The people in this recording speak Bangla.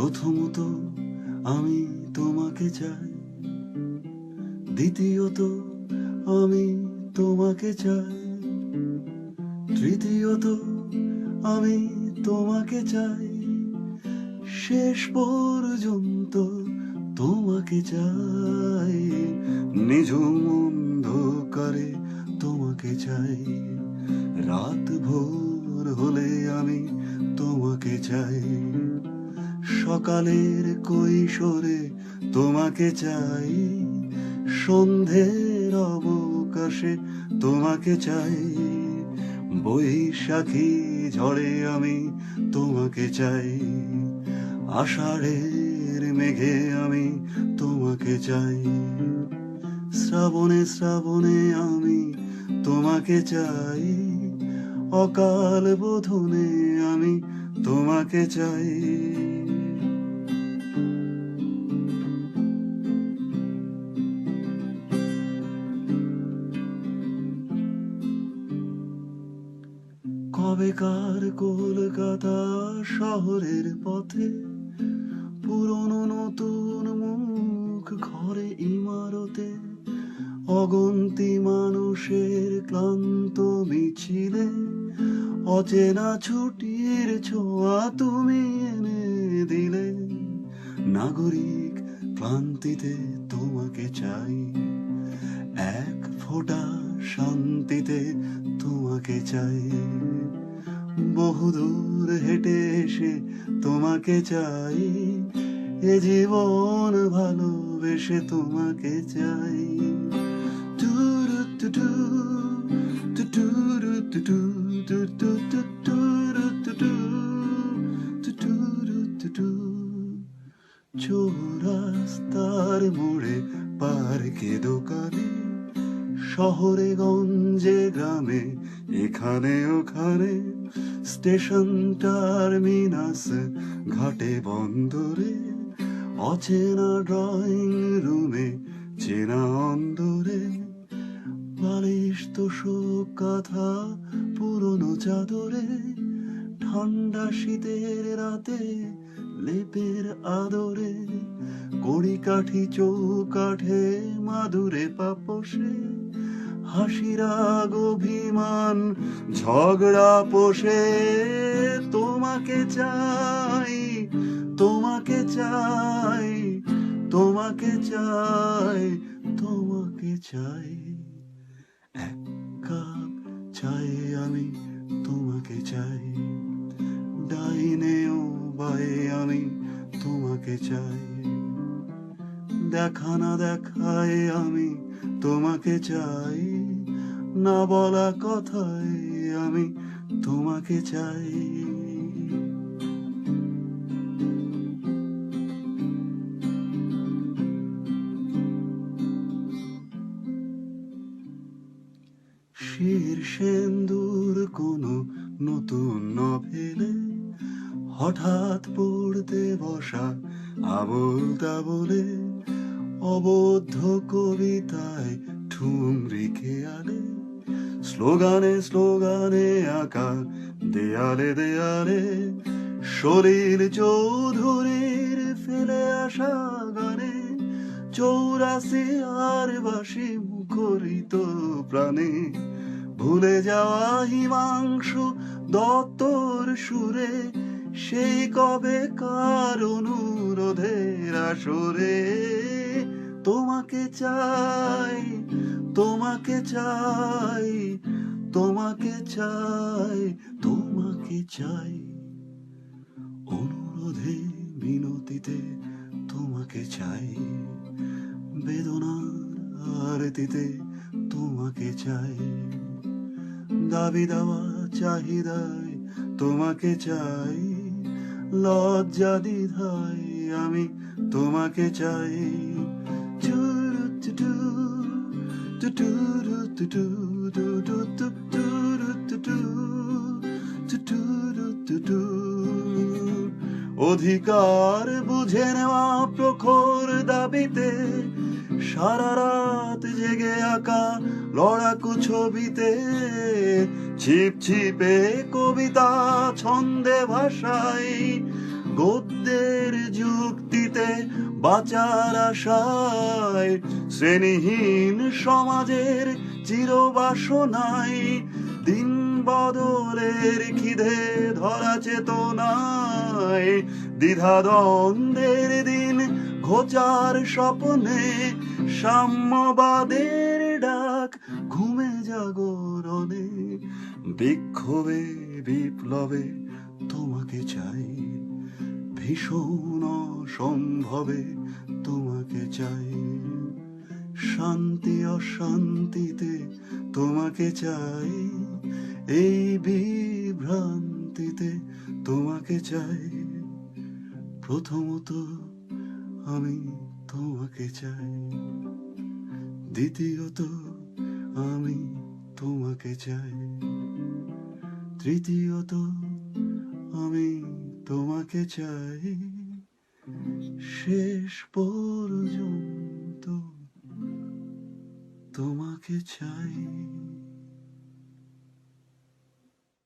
প্রথমত আমি তোমাকে চাই। দ্বিতীয়ত আমি তোমাকে চাই। তৃতীয়ত আমি তোমাকে চাই। শেষ পর্যন্ত তোমাকে চাই। নিঝুম অন্ধকারে তোমাকে চাই। রাত ভোর হলে আমি তোমাকে চাই। সকালের কৈশোরে তোমাকে চাই। সন্ধ্যের অবকাশে তোমাকে চাই। বৈশাখী ঝড়ে আমি তোমাকে চাই। আষাঢ়ের মেঘে আমি তোমাকে চাই। শ্রাবণে শ্রাবণে আমি তোমাকে চাই। অকাল বোধনে আমি তোমাকে চাই। কবেকার কলকাতা শহরের পথে পুরনো নতুন মুখ ঘরে ইমারতে অগন্তি মানুষের ক্লান্ত মিছিলে অচেনা ছুটির ছোঁয়া তুমি এনে দিলে। নাগরিক ক্লান্তিতে তোমাকে চাই। এক ফোঁটা শান্তিতে তোমাকে চাই। বহুদূর হেঁটে এসে তোমাকে চাই এ জীবন ভালোবেসে তোমাকে চাই। চৌরাস্তার মোড়ে পার্কে দোকানে, শহরে গঞ্জে গ্রামে, এখানে ওখানে স্টেশন টার্মিনাস ঘাটে বন্দরে, অচেনা ড্রয়িং রুমে চেনা অন্দরে। বালিশ তোষক কাঁথা পুরনো চাদরে, ঠান্ডা শীতের রাতে লেপের আদরে। কড়ি কাঠি চৌকাঠে মাদুরে পাপসে হাসিরা অভিমান, ঝগড়া পোষে। তোমাকে চাই তোমাকে চাই তোমাকে চাই তোমাকে চাই। এক কাপ চাই আমি, তোমাকে চাই। ডাইনেও বায়ে আমি, তোমাকে চাই। দেখা না দেখায় আমি তোমাকে চাই। না বলা কথায় আমি তোমাকে চাই। শির সেন্দুর কোনো নতুন নভেলে হঠাৎ পড়তে বসা আবল তাবলে অবদ্ধ কবিতায় ঠুমরি খেয়ালে স্লোগানে স্লোগানে আঁকা, দেয়ালে দেয়ালে। শরীর চৌধুরীর ফেলে আসা গানে, চৌরাশি আর বাসি মুখরিত প্রাণে। ভুলে যাওয়া হিমাংশু দত্তর সুরে, সেই কবে কার অনুরোধের আসরে? তোমাকে চাই তোমাকে চাই তোমাকে চাই তোমাকে চাই। অনুরোধে, বিনতিতে তোমাকে চাই, বেদনার আরতিতে তোমাকে চাই। দাবি দেওয়া চাহিদায় তোমাকে চাই, লজ্জা দ্বিধায় আমি তোমাকে চাই। অধিকার বুঝে নেওয়া প্রখর দাবিতে সারা রাত জেগে আঁকা লড়াকু ছবিতে। ছিপ ছিপে কবিতা ছন্দে ভাষায় গদ্যের যুক্তিতে বাঁচার আশায় শ্রেণীহীন সমাজের চিরবাসনায় দিন বদলের খিদে ধরা চেতনায় দ্বিধাদ্বন্দ্বের দিন ঘোচার স্বপ্নে সাম্যবাদের ডাক ঘুমে জাগরণে, বিক্ষোভে, বিপ্লবে তোমাকে চাই, ভীষণ সম্ভবে তোমাকে চাই। শান্তি অশান্তিতে তোমাকে চাই, এই বিভ্রান্তিতে তোমাকে চাই। প্রথমত আমি তোমাকে চাই, দ্বিতীয়ত আমি তোমাকে চাই, তৃতীয়ত আমি তোমাকে চাই। শেষ পর্যন্ত তোমাকে চাই।